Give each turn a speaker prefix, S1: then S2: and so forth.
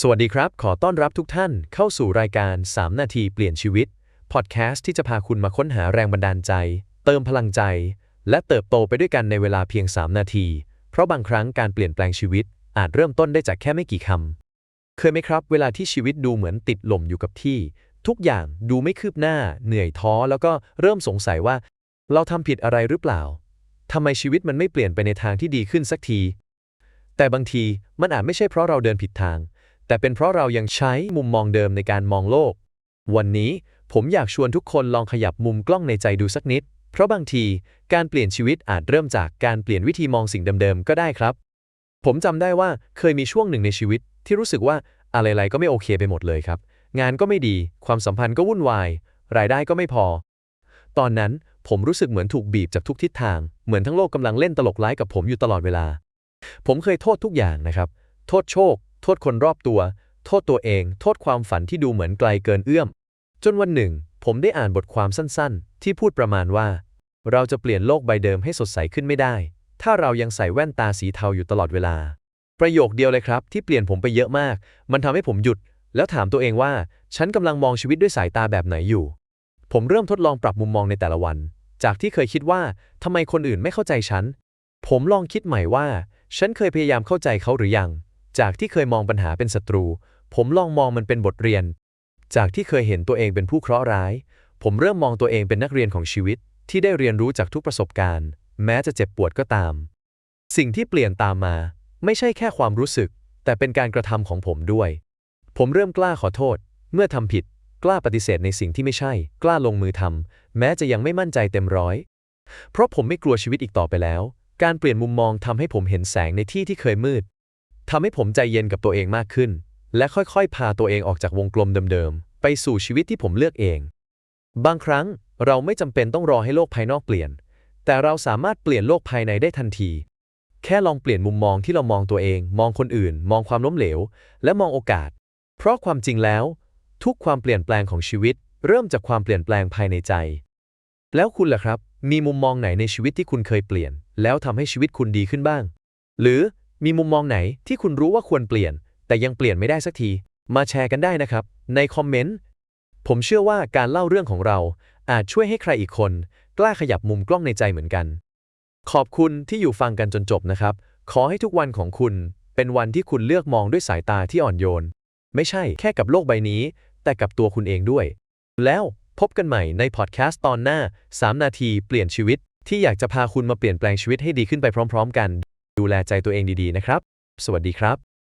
S1: สวัสดีครับ ขอต้อนรับทุกท่านเข้าสู่รายการ 3 นาทีเปลี่ยนชีวิต พอดแคสต์ที่จะพาคุณมาค้นหาแรงบันดาลใจ เติมพลังใจ และเติบโตไปด้วยกันในเวลาเพียง 3 นาที เพราะบางครั้งการเปลี่ยนแปลงชีวิต อาจเริ่มต้นได้จากแค่ไม่กี่คำ เคยไหมครับ เวลาที่ชีวิตดูเหมือนติดหล่มอยู่กับที่ ทุกอย่างดูไม่คืบหน้า เหนื่อยท้อ แล้วก็เริ่มสงสัยว่า เราทำผิดอะไรหรือเปล่าทำไมชีวิตมันไม่เปลี่ยนไปในทางที่ดีขึ้นสักที แต่บางทีมันอาจไม่ใช่เพราะเราเดินผิดทาง แต่เป็นเพราะเรายังใช้มุมมองเดิมในการมองโลก วันนี้ผมอยากชวนทุกคนลองขยับมุมกล้องในใจดูสักนิด เพราะบางทีการเปลี่ยนชีวิตอาจเริ่มจากการเปลี่ยนวิธีมองสิ่งเดิมๆก็ได้ครับ ผมจำได้ว่าเคยมีช่วงหนึ่งในชีวิต ที่รู้สึกว่าอะไรๆก็ไม่โอเคไปหมดเลยครับ งานก็ไม่ดี ความสัมพันธ์ก็วุ่นวาย รายได้ก็ไม่พอ ตอนนั้นผมรู้สึกเหมือนถูกบีบจากทุกทิศทาง เหมือนทั้งโลกกำลังเล่นตลกร้ายกับผมอยู่ตลอดเวลา ผมเคยโทษทุกอย่างนะครับ โทษโชค โทษคนรอบตัว โทษตัวเอง โทษความฝันที่ดูเหมือนไกลเกินเอื้อม จนวันหนึ่ง ผมได้อ่านบทความสั้นๆ ที่พูดประมาณว่า เราจะเปลี่ยนโลกใบเดิมให้สดใสขึ้นไม่ได้ ถ้าเรายังใส่แว่นตาสีเทาอยู่ตลอดเวลา ประโยคเดียวเลยครับ ที่เปลี่ยนผมไปเยอะมาก มันทำให้ผมหยุด แล้วถามตัวเองว่า ฉันกำลังมองชีวิตด้วยสายตาแบบไหนอยู่ ผมเริ่มทดลองปรับมุมมองในแต่ละวัน จากที่เคยคิดว่าทำไมคนอื่นไม่เข้าใจฉันผมลองคิดใหม่ว่า ฉันเคยพยายามเข้าใจเขาหรือยัง จากที่เคยมองปัญหาเป็นศัตรู ผมลองมองมันเป็นบทเรียน จากที่เคยเห็นตัวเองเป็นผู้เคราะห์ร้าย ผมเริ่มมองตัวเองเป็นนักเรียนของชีวิต ที่ได้เรียนรู้จากทุกประสบการณ์ แม้จะเจ็บปวดก็ตาม สิ่งที่เปลี่ยนตามมา ไม่ใช่แค่ความรู้สึก แต่เป็นการกระทำของผมด้วย ผมเริ่มกล้าขอโทษ เมื่อทำผิด กล้าปฏิเสธในสิ่งที่ไม่ใช่ กล้าลงมือทำแม้จะยังไม่มั่นใจเต็มร้อย เพราะผมไม่กลัวชีวิตอีกต่อไปแล้ว การเปลี่ยนมุมมองทำให้ผมเห็นแสงในที่ที่เคยมืด ทำให้ผมใจเย็นกับตัวเองมากขึ้น และค่อยๆ พาตัวเองออกจากวงกลมเดิมๆ ไปสู่ชีวิตที่ผมเลือกเอง บางครั้งเราไม่จำเป็นต้องรอให้โลกภายนอกเปลี่ยน แต่เราสามารถเปลี่ยนโลกภายในได้ทันที แค่ลองเปลี่ยนมุมมองที่เรามองตัวเอง มองคนอื่น มองความล้มเหลว และมองโอกาส เพราะความจริงแล้ว ทุกความเปลี่ยนแปลงของชีวิต เริ่มจากความเปลี่ยนแปลงภายในใจ แล้วคุณล่ะครับ มีมุมมองไหนในชีวิตที่คุณเคยเปลี่ยน แล้วทำให้ชีวิตคุณดีขึ้นบ้าง หรือ มีมุมมองไหนที่คุณรู้ว่าควรเปลี่ยน แต่ยังเปลี่ยนไม่ได้สักที มาแชร์กันได้นะครับ ในคอมเมนต์ ผมเชื่อว่าการเล่าเรื่องของเรา อาจช่วยให้ใครอีกคน กล้าขยับมุมกล้องในใจเหมือนกัน ขอบคุณที่อยู่ฟังกันจนจบนะครับ ขอให้ทุกวันของคุณ เป็นวันที่คุณเลือกมองด้วยสายตาที่อ่อนโยน ไม่ใช่แค่กับโลกใบนี้ แต่กับตัวคุณเองด้วย แล้วพบกันใหม่ในพอดแคสต์ตอนหน้า 3 นาทีเปลี่ยนชีวิตที่อยากจะพาคุณมาเปลี่ยนแปลงชีวิตให้ดีขึ้นไปพร้อม ๆ กัน ดูแลใจตัวเองดีๆนะครับ สวัสดีครับ